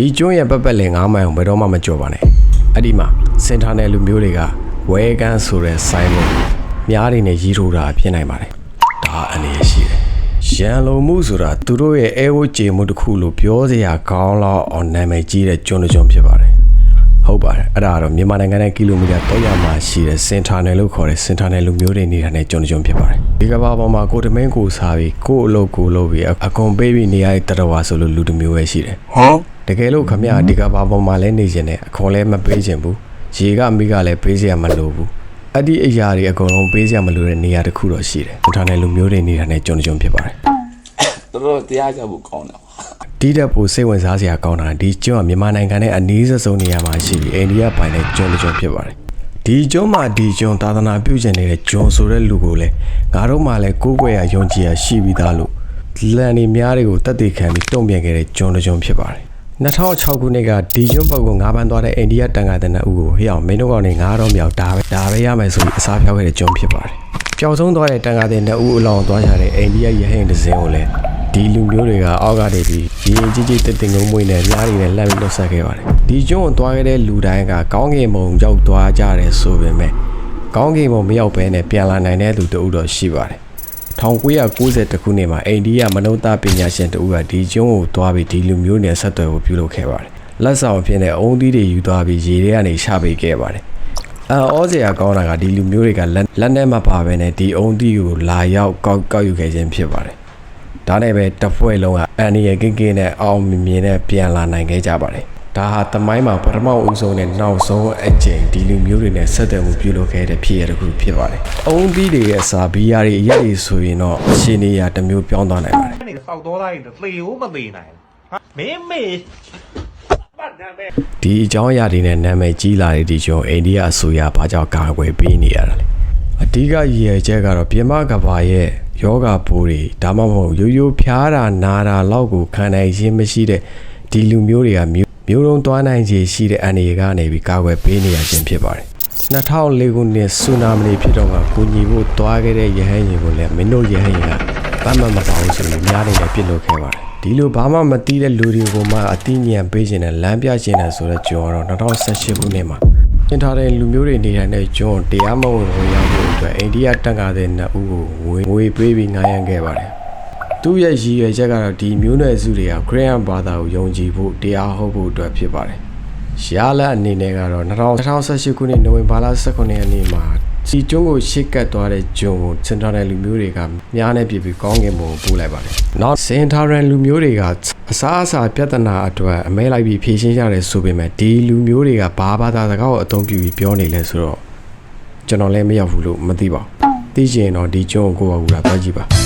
ဒီကျွန်းရဲ့ပတ်ပတ်လည်9မိုင်ကိုဘယ်တော့မှမကြော်ပါနဲ့အဲ့ဒီမှာစင်တာနယ်လူမျိုးတွေကဝဲကန်ဆိုတဲ့ဆိုင်ဘုံမြားတွေနဲ့ရီးထိုးတာဖြစ်နိုင်ပါတယ်ဒါအနေရရှိတယ်ရန်လုံမှုဆိုတာသူတို့ရဲ့အဲဝတ်ကြေမှုတစ်ခုလို့ပြောစရာကောင်းလောက်အောင်နာမည်ကြီးတဲ့ကျွန်းတစ်ကျွန်းဖြစ်ပါတယ် ဟုတ်ပါတယ်အဲ့ဒါကတော့မြန်မာနိုင်ငံနဲ့ကီလိုမီတာ300မှာရှိတဲ့စင်တာနယ်လို့ခေါ်တဲ့စင်တာနယ်လူမျိုးတွေနေတာနဲ့ကျွန်းတစ်ကျွန်းဖြစ်ပါတယ်ဒီကမ္ဘာပေါ်မှာကိုယ်တမင်းကိုစားပြီးကိုယ်အလုပ်ကိုလုပ်ပြီးအကွန်ပေးပြီးနေရတဲ့တရဝါဆိုလို့လူတစ်မျိုးပဲရှိတယ်တကယ်လို့ခမရဒီကဘာပေါ်မှာလဲနေခြင်းနဲ့အခွန်လဲမပေးခြင်းဘူးရေကမိကလည်းပေးစရာမလိုဘူးအဲ့ဒီအရာတွေအကုန်လုံးပေးစရာမလိုတဲ့နေရာတစ်ခုတော့ရှိတယ်ဒါနဲ့လူမျိုးတွေနေတာနဲ့ကြုံကြုံဖြစ်ပါတယ်တော်တော်တရားကြဖို့ကောင်းတယ် ဒီတက်ဖို့စိတ်ဝင်စားစရာကောင်းတာဒီကျွန်းကမြန်မာနိုင်ငံနဲ့အနည်းဆုံးနေရာမှာရှိပြီးအိန္ဒိယပိုင်တဲ့ကျွန်းတစ်ကျွန်းဖြစ်ပါတယ်ဒီကျွန်းမှာဒီကျွန်းသာသနာပြုကျင်နေတဲ့ကျွန်းဆိုတဲ့လူကိုလည်းငါတို့မှလည်းကိုးကွယ်ရယုံကြည်ရရှိပြီးသားလို့လန်နေများတွေကိုတတ်သိခံပြီးတုံ့ပြန်ခဲ့တဲ့ကျွန်းတစ်ကျွန်းဖြစ်ပါတယ်2006ခုနှစ်ကဒီကျွန်းပုတ်ကိုငါးပန်းသွားတဲ့အိန္ဒိယတန်ခါတဲ့နှစ်ဦးကိုဟေ့အောင်မင်းတို့ကောင်နေငါးတော့မြောက်ဒါပဲဒါပဲရမယ်ဆိုပြီးအစားဖြောက်ခဲ့တဲ့ကျွန်းဖြစ်ပါတယ်ပျောက်ဆုံးသွားတဲ့တန်ခါတဲ့နှစ်ဦးအလောင်းသွားကြတဲ့အိန္ဒိယရဟန်းတစ်စင်းကိုလည်း ဒီလူမျိုးတွေကအောက်ကနေပြီးရေရင်ကြီးကြီးတက်တင်ငုံမွေးနဲ့ညားတွေနဲ့လှမ်းပြီးလှုပ်ဆက်ခဲ့ပါတယ်ဒီကျွန်းကိုသွားခဲ့တဲ့လူတိုင်းကကောင်းကင်ဘုံရောက်သွားကြတယ်ဆိုပေမဲ့ကောင်းကင်ဘုံမရောက်ဘဲနဲ့ပြန်လာနိုင်တဲ့လူတဦးတော့ရှိပါတယ်1990ခုနှစ်မှာအိန္ဒိယမနုဿပညာရှင်တဦးကဒီကျွန်းကိုသွားပြီးဒီလူမျိုးနဲ့ဆက်သွယ်ဖို့ပြုလုပ်ခဲ့ပါတယ်။လက်ဆောင်အဖြစ်နဲ့အုံသီးတွေယူသွားပြီးရေထဲကနေရှာပေးခဲ့ပါတယ်။အော်ဩစရာကောင်းတာကဒီလူမျိုးတွေကလက်လက်နဲ့မပါဘဲနဲ့ဒီအုံသီးကိုလာရောက်ကောက်ကောက်ယူခဲ့ခြင်းဖြစ်ပါတယ်။ ဒါနဲ့ပဲတစ်ဖွဲ့လုံးကအန်ဒီရကင်းကင်းနဲ့အောင်မြင်မြင်နဲ့ပြန်လာနိုင်ခဲ့ကြပါတယ်။ဒါဟာတမိုင်းမှာပထမဦးဆုံးနဲ့နောက်ဆုံးအကြိမ်ဒီလူမျိုးတွေနဲ့ဆက်သွယ်မှုပြုလုပ်ခဲ့တဲ့ဖြစ်ရတစ်ခုဖြစ်ပါတယ်။အုံသီးတွေရဲ့အစာဘီယာတွေအရက်တွေဆိုရင်တော့အရှင်နေရတစ်မျိုးပြောင်းသွားနိုင်ပါတယ်နေစောက်တော့တိုင်းသေဦးမသေးနိုင်ဟာမင်းမေပတ်နာမဲဒီအကြောင်းအရာတွေနဲ့နာမည်ကြီးလာတဲ့ဒီကျော်အိန္ဒိယအစိုးရဘာကြောင့်ကာကွယ်ပေးနေရတာလဲအ ဓိကရည်ရွယ်ချက်ကတော့ပြင်မကဘာရဲ့ယောဂပိုးတွေဒါမှမဟုတ်ရိုးရိုးဖျားတာနာတာလောက်ကိုခံနိုင်ခြင်းမရှိတဲ့ဒီလူမျိုးတွေကမျိုးမျိုးတုံးသွားနိုင်ခြေရှိတဲ့အန်ဒီကနေပြီးကာကွယ်ပေးနေရခြင်းဖြစ်ပါတယ်2004ခုနှစ်ဆူနာမီဖြစ်တော့ကကိုညီဖို့သွားခဲ့တဲ့ရဟန်းရင်ကိုလည်းမင်းတို့ရဟန်းရင်ကတတ်မှတ်မပါဘူးဆိုပြီးများနေတယ်ပြစ်လို့ခဲ့ပါတယ်ဒီလိုဘာမှမသိတဲ့လူတွေကိုမှအသိဉာဏ်ပေးခြင်းနဲ့လမ်းပြခြင်းနဲ့ဆိုတဲ့ကြော်တော့2018ခုနှစ်မှာ သင်ထားတဲ့လူမျိုးတွေနေထိုင်တဲ့ကျွန်းတရားမဝင်ဝင်ရောက်ဖို့အတွက်အိန္ဒိယတန်ခါတဲ့နှစ်ဦးကိုငွေငွေပေးပြီးငားရမ်းခဲ့ပါတယ်သူ့ရဲ့ရည်ရွယ်ချက်ကတော့ဒီမျိုးနွယ်စုတွေကခရစ်ယာန်ဘာသာကိုယုံကြည်ဖို့တရားဟောဖို့အတွက်ဖြစ်ပါတယ်။ရလအနေနဲ့ကတော့2018ခုနှစ်နိုဝင်ဘာလ18ရက်နေ့မှာ စီကျွန်းကိုရှစ်ကတ်သွားတဲ့ကျွန်းကိုစင်တာနယ်လူမျိုးတွေကမြားနဲ့ပြစ်ပြီးကောင်းကင်ဘုံကိုပို့လိုက်ပါတယ်။နောက်စင်တာနယ်လူမျိုးတွေကအစားအစာပြဿနာအတွက်အမဲလိုက်ပြီးဖြေရှင်းကြတယ်ဆိုပေမဲ့ဒီလူမျိုးတွေကဘာဘာသာစကားကိုအသုံးပြုပြီးပြောနေလဲဆိုတော့ကျွန်တော်လည်းမရောက်ဘူးလို့မသိပါဘူး။သိချင်ရင်တော့ဒီကျွန်းကိုကိုယ့်အကူလာတွားကြည့်ပါ။